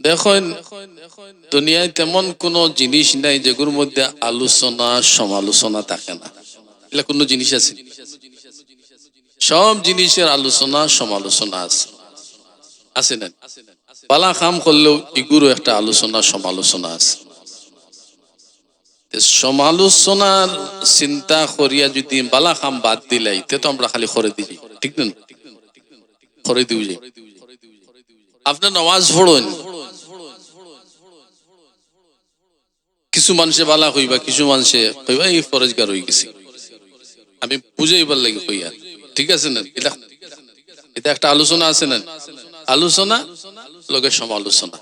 দেখুন, দুনিয়ায় তেমন কোনো জিনিস নাই যেগুলোর মধ্যে আলোচনা, সমালোচনা থাকে না। কোনো জিনিস আছে? সব জিনিসের আলোচনা, সমালোচনা আছে। আছে না? পালা কাম করলেও একটা আলোচনা, সমালোচনা আছে। সমালোচনার চিন্তা করিয়া যদি বালা কাম বাদ দিলাই, তে আমরা খালি করে দিই, ঠিক না? করে যে। আপনার নমাজ পড়ুন। কিছু মানুষে বালা কইবা কিছু মানুষে কইবা, এই ফরজগার হয়ে গেছি। আমি বুঝাইবার লাগি কইয়া, ঠিক আছে না? এটা এটা একটা আলোচনা আছে না? আলোচনা লগে সমালোচনা।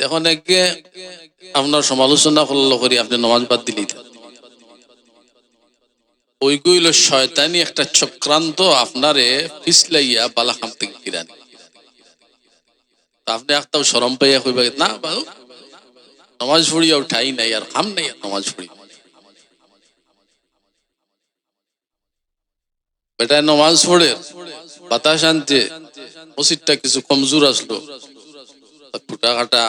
এখন একে আপনার সমালোচনা করল করি, আপনি নমাজ বাদ দিলেই ওই গইল শয়তানি একটা চক্রান্ত আপনারে পিছলাইয়া বালা খাম থেকে আপনি একটাও সরম পাইয়া কইবা, না বাবু নমাজ পড়িয়া উঠাই নাই আর খাম নাই আর নমাজ পড়ি। বেটা নমাজ পড়ে, বাতাস আনতে, মসজিদটা কিছু কমজোর আসলো। ফুটা কাটা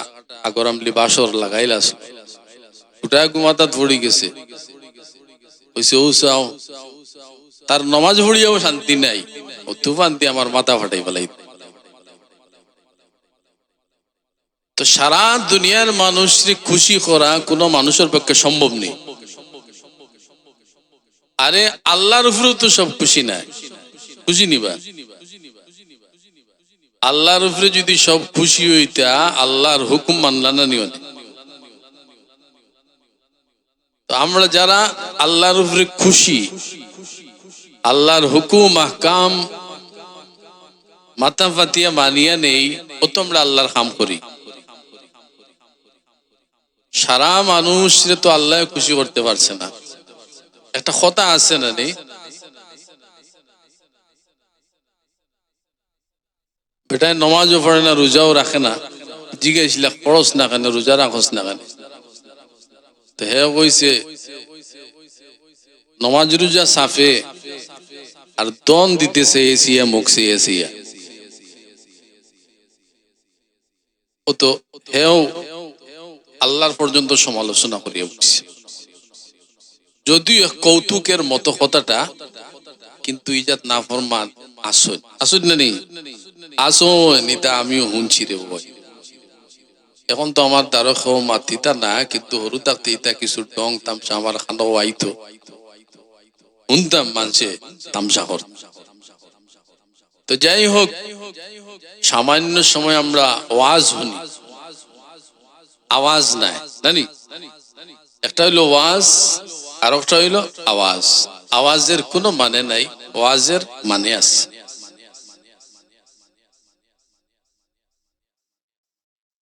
আগর আমলি বাসর লাগাইল আসলো ফুটা গুমাতা ধরি গেছে। কইছে, ও তার নমাজ পড়িয়াও শান্তি নাই। ও তুফান্তি আমার মাথা ফাটাই ফেলাই তো সারা দুনিয়ার মানুষকে খুশি করা কোনো মানুষের পক্ষে সম্ভব নেই। আরে আল্লাহর উপরেও তো সব খুশি নাই খুশি নিবা আল্লাহর উপরে যদি সব খুশি হইতা, আল্লাহর হুকুম মানলা না নিও আমরা যারা আল্লাহর উপরে খুশি, আল্লাহর হুকুম, আহকাম মাথা ফাতিয়া মানিয়া নেই, ও তো আমরা আল্লাহর কাম করি। সারা মানুষ তো আল্লাহ খুশি করতে পারছে না। একটা কথা আছে না নেই বেটায় নমাজও পড়ে না, রোজাও রাখে না। জিজ্ঞাসিলা পড়স না কেন? রোজা রাখস না কেন? তো হে কইছে, নমাজ, রোজা সাফে। আর দন দিতেছে এসিয়া মুখছে এসিয়া ও তো, হেও আল্লাহর পর্যন্ত সমালোচনা করিয়া উঠছে। যদিও কৌতুকের মতো কথাটা, কিন্তু ইজাত না ফরমান আসন আসন না নেই? আসন এটা আমিও শুনছি রে বই এখন তো আমার দ্বারা খাও মাতিতা না, কিন্তু হরু থাকতে ইতা কিছু ডং তামসা আমার খানাও আইতো। শুনতাম মানুষে তামসা কর তো যাই হোক, সামান্য সময় আমরা ওয়াজ শুনি। আওয়াজ নাই, জানি? একটা হইল ওয়াজ আর একটা হইল আওয়াজ। আওয়াজের কোনো মানে নাই, ওয়াজের মানে আছে।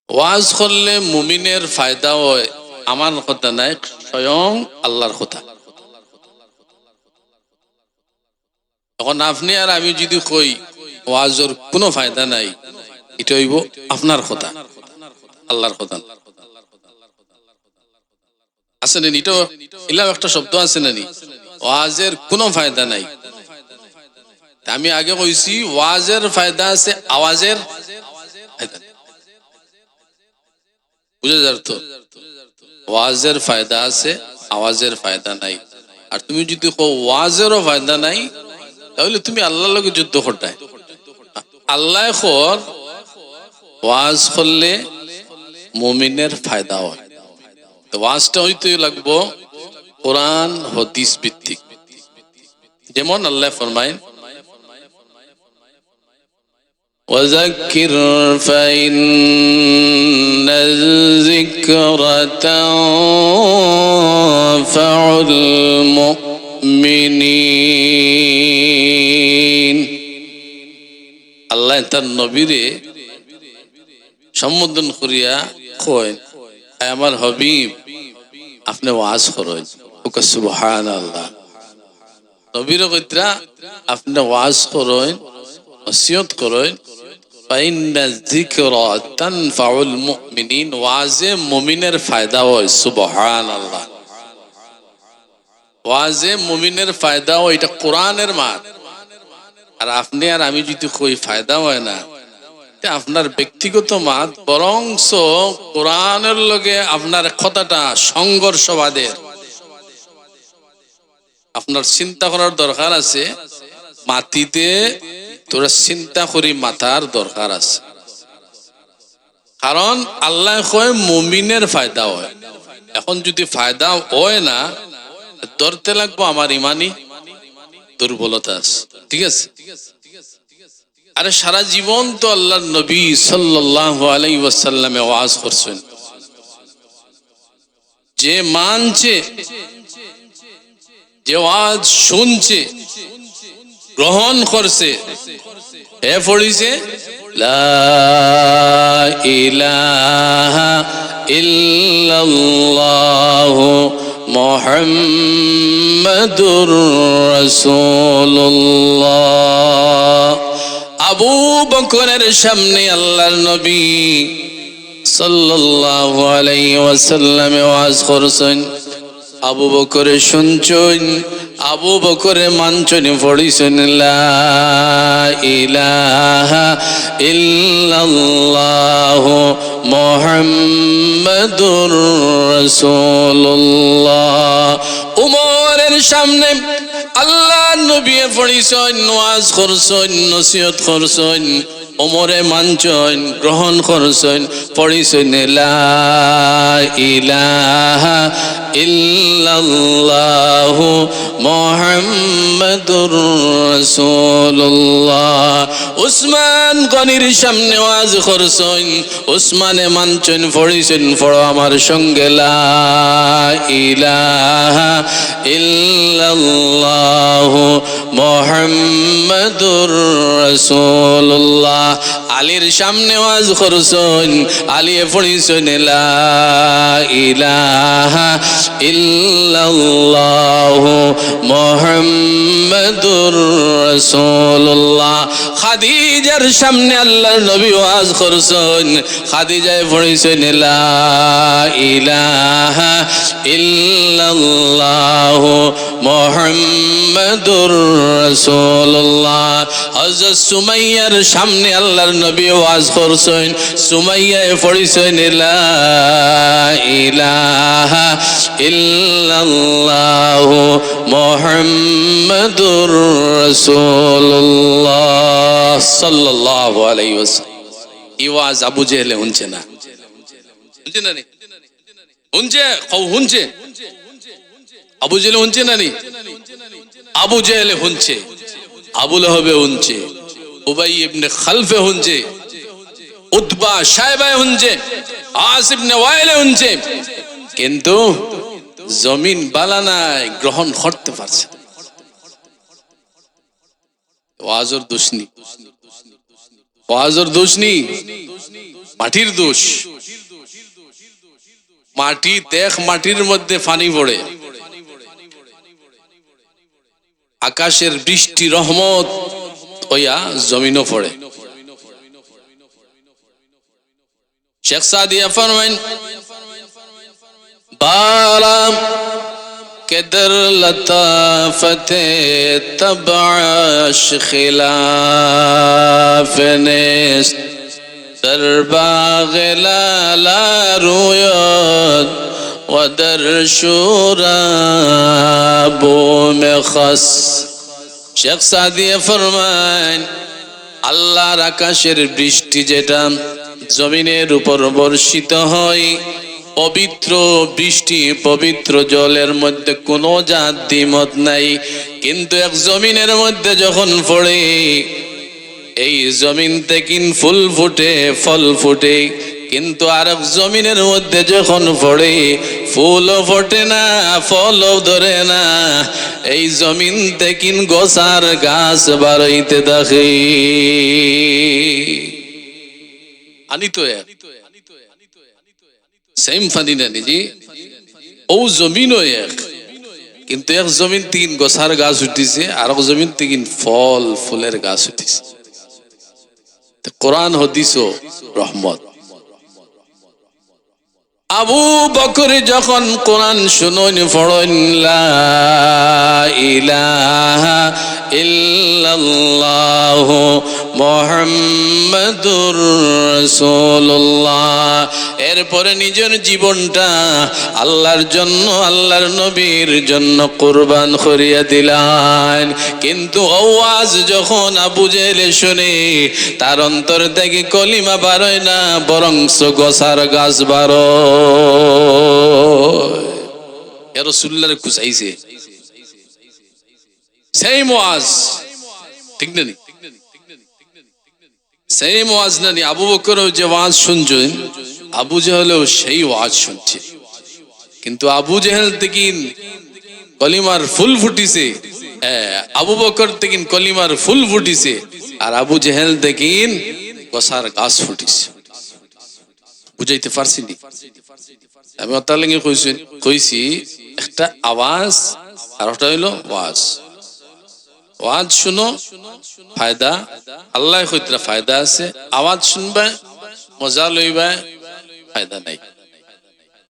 ওয়াজ করলে মুমিনের ফায়দা হয় আমার কথা নাই, স্বয়ং আল্লাহর কথা। এখন আপনি আর আমি যদি কই, ওয়াজের কোনো ফায়দা নাই, এটা হইব আপনার কথা, আল্লাহর কথা। আছে না এলাম একটা শব্দ আছে না ওয়াজের কোনো ফায়দা নাই। আমি আগে কইছি, ওয়াজের ফায়দা আছে আওয়াজের। বুঝে যার তো? ওয়াজের ফায়দা আছে, আওয়াজের ফায়দা নাই। আর তুমি যদি ওয়াজেরও ফায়দা নাই, তাহলে তুমি আল্লাহর লগে যুদ্ধ ঘটায় আল্লাহ খর, ওয়াজ করলে মুমিনের ফায়দা হয়। ওয়াজটা হইতে লাগবো কোরআন হদিস ভিত্তিক যেমন আল্লাহ ফরমাইন وذكر فإن الذكر تنفع المؤمنين আল্লাহ তার নবীরে সম্বোধন করিয়া কয় "আয় আমার হবিব আপনি ওয়াজ করেন ওকে সুবহান আল্লাহ নবীর কইত্রা, আপনি ওয়াজ করেন ওসিয়ত করেন হয় ফায়দা হয়, এটা কোরআনের মাত। আর আপনি আর আমি যদি কই, ফায়দা হয় না। আপনার ব্যক্তিগত মাত, বরংস কোরআনের লগে আপনার কথাটা সংঘর্ষবাদের। আপনার চিন্তা করার দরকার আছে, মাটিতে তোরা চিন্তা করি মাথার দরকার আছে। কারণ আল্লাহ কয়, মুমিনের ফায়দা হয়। এখন যদি ফায়দা হয় না, ধরতে লাগবো আমার ইমানি দুর্বলতা আছে। ঠিক আছে? আরে সারা জীবন তো আল্লাহ নবী সাল্লাল্লাহু আলাইহি ওয়াসাল্লামে ওয়াজ করছেন। যে মানছে, যে ওয়াজ শুনছে, গ্রহণ করছে, হে পড়িছে মুহাম্মাদুর রাসূলুল্লাহ। আবু বকরের সামনে আল্লাহর নবী সাল্লাল্লাহু আলাইহি ওয়াসাল্লামে ওয়াজ করছেন। আবু বকরে শুনছুন, আবু বকরে মানছুন, পড়িছেন, লা ইলাহা ইল্লাল্লাহ মুহাম্মাদুর রাসূলুল্লাহ। উমরের সামনে আল্লাহ নবী পড়িছন নোয়াজ করছন নসিহত করছন ওমরে মানছন গ্রহণ করছন পড়িছন ইলাহা ইল্লাল্লাহ মুহাম্মাদুর রাসূলুল্লাহ। উসমান গনির সামনে ওয়াজ করছেন। উসমানে মানছেন, পড়িছেন, পড়ো আমার সঙ্গে, লা ইলাহা ইল্লাল্লাহ মুহাম্মাদুর রাসূলুল্লাহ। আলীর সামনে ওয়াজ করছেন আলিয়ে পড়িছেন ইলাহা ইল্লাল্লাহ মুহাম্মাদুর রাসূলুল্লাহ। খাদিজার সামনে আল্লাহর নবী ওয়াজ করছেন, খাদিজায় পড়িছেন ইলাহা ইল্লাল্লাহ মুহাম্মাদুর রাসূলুল্লাহ। হযরত সুমাইয়ার সামনে আল্লাহর নবী ওয়াজ করছেন সুমাইয়ায় পড়িছেন ইলাহা ইল্লাল্লাহ মুহাম্মাদুর রাসূলুল্লাহ সাল্লাল্লাহু আলাইহি ওয়াসাল্লাম। এই ওয়াজ আবু জেহেলে শুনছে না? শুনছে না নি? শুনছে? কও শুনছে? আবু জেলে শুনছে না নি? আবু জেহেলে শুনছে। আবুল হবে শুনছে। উবাই ইবনে খালফে শুনছে উতবা সাহেবায় শুনছে আসিফ নে ওয়াইলে শুনছে কিন্তু জমিন বালানায় গ্রহণ করতে পারছে ওয়াজর দোষ নি ওয়াজর দোষ নি মাটির দোষ। মাটি দেখ মাটির মধ্যে পানি পড়ে। আকাশের বৃষ্টি, রহমত হইয়া জমিনও পড়ে শেখ সাদিয়া ফরমাইন بارم کے در لطافت تبعش خلاف نیست در باغ لالا رویاد و در شورا بوم خس শেখ সাদিয়ে ফরমান আল্লাহর আকাশের বৃষ্টি যেটা জমিনের উপর বর্ষিত হয়, পবিত্র বৃষ্টি, পবিত্র জলের মধ্যে কোনো জাত দ্বিমত নাই, কিন্তু এক জমিনের মধ্যে যখন পড়ে, এই জমিন থেকে ফুল ফুটে, ফল ফুটে কিন্তু আর এক জমিনের মধ্যে যখন পড়ে, ফুলও ফোটে না, ফলও ধরে না, এই জমিন থেকে গোসার গাছ বাড়াইতে দেখে। আনি ফানি এক। কিন্তু এক জমিন তিন উঠিছে জমিন ফল উঠিছে। কোরআন হদিস রহমত। আবু বকর যখন কোরআন শুনুন ফড়ন ইলাহা ইল্লাল্লাহ মোহাম্মদুর রাসূলুল্লাহ। এরপরে নিজের জীবনটা আল্লাহর জন্য, আল্লাহর নবীর জন্য কুরবান করিয়া দিলেন। কিন্তু আওয়াজ যখন আবু জেলে শুনে, তার অন্তর থেকে কলিমা বারোয় না, বরংস গসার গাছ বারো রসুল্লার খুশাইছে সেই মোয়াজ ঠিক নি? সেই ওয়াজ না নি আবু বকরও যে ওয়াজ শুনছেন আবু জেহেলও সেই ওয়াজ শুনছে কিন্তু আবু জেহেল থেকে কলিমার ফুল ফুটিছে আবু বকর থেকে কলিমার ফুল ফুটিছে আর আবু জেহেল থেকে কসার গাছ ফুটিছে বুঝাইতে পারছি নি আমি অতালিঙ্গে কইছি কইছি একটা আওয়াজ আর ওটা হইল ওয়াজ ওয়াজ শুনো ফায়দা। আল্লাহ কইতরা ফায়দা আছে। আওয়াজ শুনবা মজা লইবা ফায়দা নাই।